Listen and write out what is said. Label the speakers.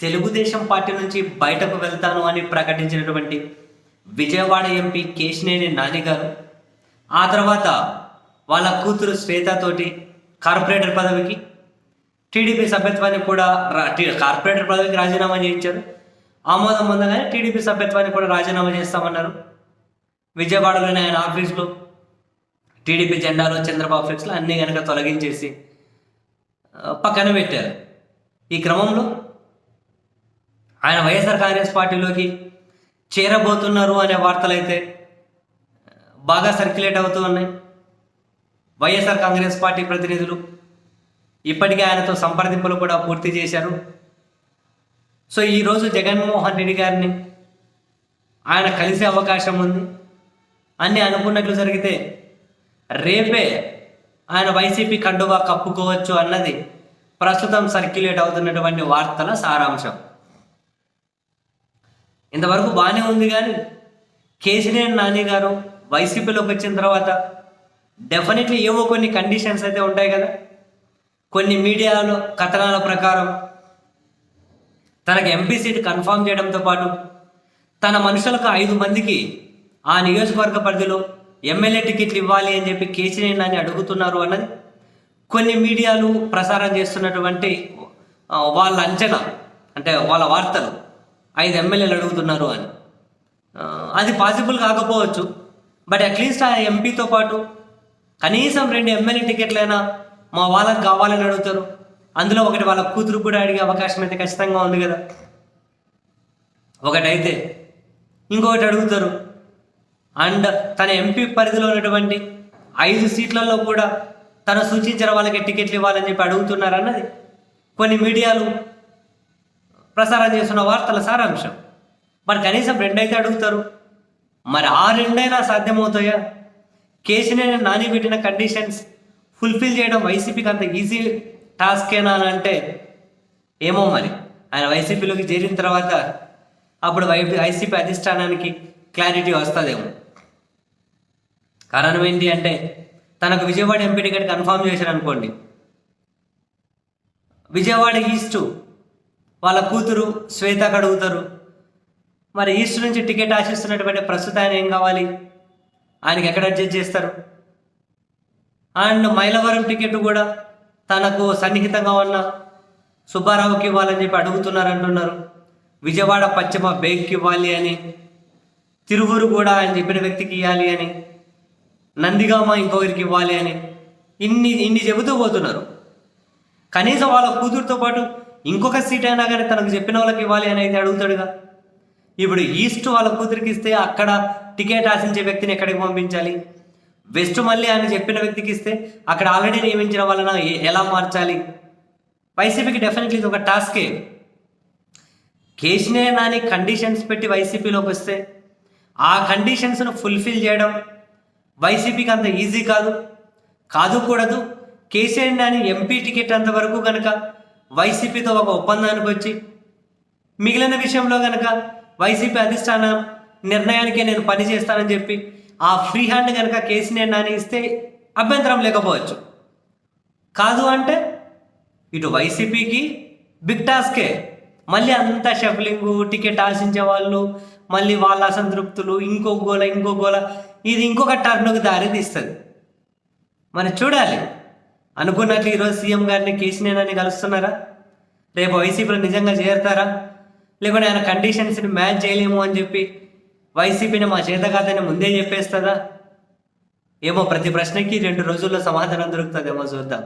Speaker 1: Telugu Desam party నుంచి బయటకు వెళ్తాను అని ప్రకటించినటువంటి విజయవాడ ఎంపీ కేశినేని నాని గారు ఆ తర్వాత వాళ్ళ కూతురు శ్వేతతోటి కార్పొరేటర్ పదవికి టీడీపీ సభ్యత్వాన్ని కూడా రా- టీ- కార్పొరేటర్ పదవికి రాజీనామా చేయించారు. ఆమోదం పొందగానే టీడీపీ సభ్యత్వాన్ని కూడా రాజీనామా చేస్తామన్నారు. విజయవాడలోని ఆయన ఆఫీస్లో టీడీపీ జెండాలో చంద్రబాబు ఫ్లెక్స్లో అన్నీ కనుక తొలగించేసి పక్కన పెట్టారు. ఈ క్రమంలో ఆయన వైఎస్ఆర్ కాంగ్రెస్ పార్టీలోకి చేరబోతున్నారు అనే వార్తలు అయితే బాగా సర్క్యులేట్ అవుతూ ఉన్నాయి. వైఎస్ఆర్ కాంగ్రెస్ పార్టీ ప్రతినిధులు ఇప్పటికే ఆయనతో సంప్రదింపులు కూడా పూర్తి చేశారు. సో ఈరోజు జగన్మోహన్ రెడ్డి గారిని ఆయన కలిసే అవకాశం ఉంది. అన్నీ అనుకున్నట్లు జరిగితే రేపే ఆయన వైసీపీ కండువా కప్పుకోవచ్చు అన్నది ప్రస్తుతం సర్క్యులేట్ అవుతున్నటువంటి వార్తల సారాంశం. ఇంతవరకు బాగానే ఉంది కానీ కేసీఆర్ నాని గారు వైసీపీలోకి వచ్చిన తర్వాత డెఫినెట్లీ ఏవో కొన్ని కండిషన్స్ అయితే ఉంటాయి కదా. కొన్ని మీడియాలో కథనాల ప్రకారం తనకు ఎంపీ సీట్ కన్ఫర్మ్ చేయడంతో పాటు తన మనుషులకు ఐదు మందికి ఆ నియోజకవర్గ పరిధిలో ఎమ్మెల్యే టికెట్లు ఇవ్వాలి అని చెప్పి కేసీఆర్ నాని అడుగుతున్నారు అన్నది కొన్ని మీడియాలు ప్రసారం చేస్తున్నటువంటి వాళ్ళ అంచనా అంటే వాళ్ళ వార్తలు. ఐదు ఎమ్మెల్యేలు అడుగుతున్నారు అని. అది పాసిబుల్ కాకపోవచ్చు బట్ అట్లీస్ట్ ఆ ఎంపీతో పాటు కనీసం రెండు ఎమ్మెల్యే టికెట్లైనా మా వాళ్ళకి కావాలని అడుగుతారు. అందులో ఒకటి వాళ్ళ కూతురు కూడా అడిగే అవకాశం అయితే ఖచ్చితంగా ఉంది కదా. ఒకటైతే ఇంకొకటి అడుగుతారు. అండ్ తన ఎంపీ పరిధిలో ఉన్నటువంటి ఐదు సీట్లలో కూడా తను సూచించిన వాళ్ళకి టికెట్లు ఇవ్వాలని చెప్పి అడుగుతున్నారు అన్నది. కొన్ని మీడియాలు ప్రసారం చేస్తున్న వార్తల సారాంశం. మరి కనీసం రెండైతే అడుగుతారు. మరి ఆ రెండైనా సాధ్యమవుతాయా? కేసీఆర్ నాని పెట్టిన కండిషన్స్ ఫుల్ఫిల్ చేయడం వైసీపీకి అంత ఈజీ టాస్కేనా అని అంటే ఏమో మరి. ఆయన వైసీపీలోకి చేరిన తర్వాత అప్పుడు వై వైసీపీ అధిష్టానానికి క్లారిటీ వస్తుందేమో. కారణం ఏంటి అంటే తనకు విజయవాడ ఎంపీ టికెట్ కన్ఫర్మ్ చేశారు అనుకోండి విజయవాడ ఈస్టు వాళ్ళ కూతురు శ్వేత అడుగుతారు మరి ఈస్ట్ నుంచి టికెట్ ఆశిస్తున్నటువంటి ప్రస్తుత ఆయన ఏం కావాలి? ఆయనకి ఎక్కడ అడ్జస్ట్ చేస్తారు? అండ్ మైలవరం టికెట్ కూడా తనకు సన్నిహితంగా ఉన్న సుబ్బారావుకి ఇవ్వాలని చెప్పి అడుగుతున్నారు అంటున్నారు. విజయవాడ పశ్చిమ బేగ్కి ఇవ్వాలి అని తిరువురు కూడా ఆయన చెప్పిన వ్యక్తికి ఇవ్వాలి అని నందిగామ ఇంకొకరికి ఇవ్వాలి అని ఇన్ని ఇన్ని చెబుతూ పోతున్నారు. కనీసం వాళ్ళ కూతురుతో పాటు ఇంకొక సీట్ అయినా కానీ తనకు చెప్పిన వాళ్ళకి ఇవ్వాలి అని అయితే అడుగుతాడుగా. ఇప్పుడు ఈస్ట్ వాళ్ళ కూతురికి ఇస్తే అక్కడ టికెట్ ఆశించే వ్యక్తిని ఎక్కడికి పంపించాలి? వెస్ట్ మళ్ళీ ఆయన చెప్పిన వ్యక్తికి ఇస్తే అక్కడ ఆల్రెడీ నియమించిన వాళ్ళన ఎలా మార్చాలి? వైసీపీకి డెఫినెట్లీ ఇది ఒక టాస్కే. కేసీనే నాని కండిషన్స్ పెట్టి వైసీపీలోకి వస్తే ఆ కండిషన్స్ను ఫుల్ఫిల్ చేయడం వైసీపీకి అంత ఈజీ కాదు. కాదు కూడదు. కేసీఆర్ నాని ఎంపీ టికెట్ అంతవరకు కనుక వైసీపీతో ఒక ఒప్పందానికి వచ్చి మిగిలిన విషయంలో కనుక వైసీపీ అధిష్టానం నిర్ణయానికే నేను పని చేస్తానని చెప్పి ఆ ఫ్రీ హ్యాండ్ కనుక కేసీఆర్ నాని ఇస్తే అభ్యంతరం లేకపోవచ్చు. కాదు అంటే ఇటు వైసీపీకి బిగ్ టాస్కే. మళ్ళీ అంత షఫలింగ్ టికెట్ ఆశించే వాళ్ళు మళ్ళీ వాళ్ళ అసంతృప్తులు ఇంకో గోల ఇంకో గోల. ఇది ఇంకొక టర్న్కు దారి తీస్తుంది మనం చూడాలి. అనుకున్నట్లు ఈరోజు సీఎం గారిని కేసీఆర్ కలుస్తున్నారా? రేపు వైసీపీలో నిజంగా చేరుతారా? లేకుంటే ఆయన కండిషన్స్ని మ్యాచ్ చేయలేము అని చెప్పి వైసీపీని మా చేత కాదని ముందే చెప్పేస్తుందా ఏమో ప్రతి ప్రశ్నకి రెండు రోజుల్లో సమాధానం దొరుకుతుందేమో చూద్దాం.